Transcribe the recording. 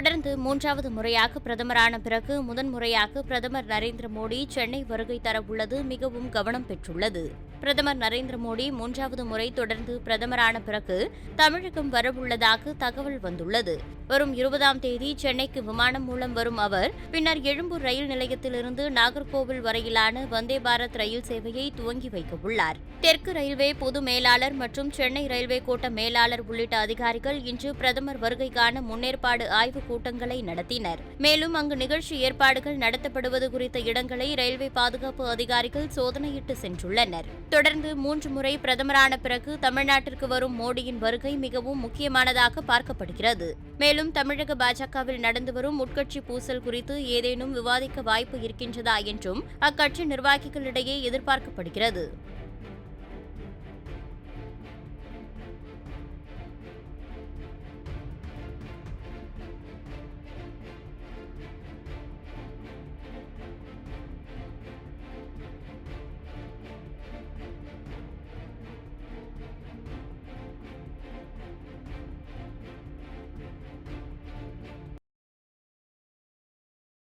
தொடர்ந்து மூன்றாவது முறையாக பிரதமரான பிறகு முதன்முறையாக பிரதமர் நரேந்திர மோடி சென்னை வருகை தர உள்ளது மிகவும் கவனம் பெற்றுள்ளது. பிரதமர் நரேந்திர மோடி மூன்றாவது முறை தொடர்ந்து பிரதமரான பிறகு தமிழகம் வரவுள்ளதாக தகவல் வந்துள்ளது. வரும் இருபதாம் தேதி சென்னைக்கு விமானம் மூலம் வரும் அவர் பின்னர் எழும்பூர் ரயில் நிலையத்திலிருந்து நாகர்கோவில் வரையிலான வந்தே பாரத் ரயில் சேவையை துவங்கி வைக்க உள்ளார். தெற்கு ரயில்வே பொது மேலாளர் மற்றும் சென்னை ரயில்வே கோட்ட மேலாளர் உள்ளிட்ட அதிகாரிகள் இன்று பிரதமர் வருகைக்கான முன்னேற்பாடு ஆய்வுக் கூட்டங்களை நடத்தினர். மேலும் அங்கு நிகழ்ச்சி ஏற்பாடுகள் நடத்தப்படுவது குறித்த இடங்களை ரயில்வே பாதுகாப்பு அதிகாரிகள் சோதனையிட்டு சென்றுள்ளனர். தொடர்ந்து மூன்று முறை பிரதமரான பிறகு தமிழ்நாட்டிற்கு வரும் மோடியின் வருகை மிகவும் முக்கியமானதாக பார்க்கப்படுகிறது. மேலும் தமிழக பாஜகவில் நடந்து வரும் உட்கட்சி பூசல் குறித்து ஏதேனும் விவாதிக்க வாய்ப்பு இருக்கின்றதா என்றும் அக்கட்சி நிர்வாகிகளிடையே எதிர்பார்க்கப்படுகிறது.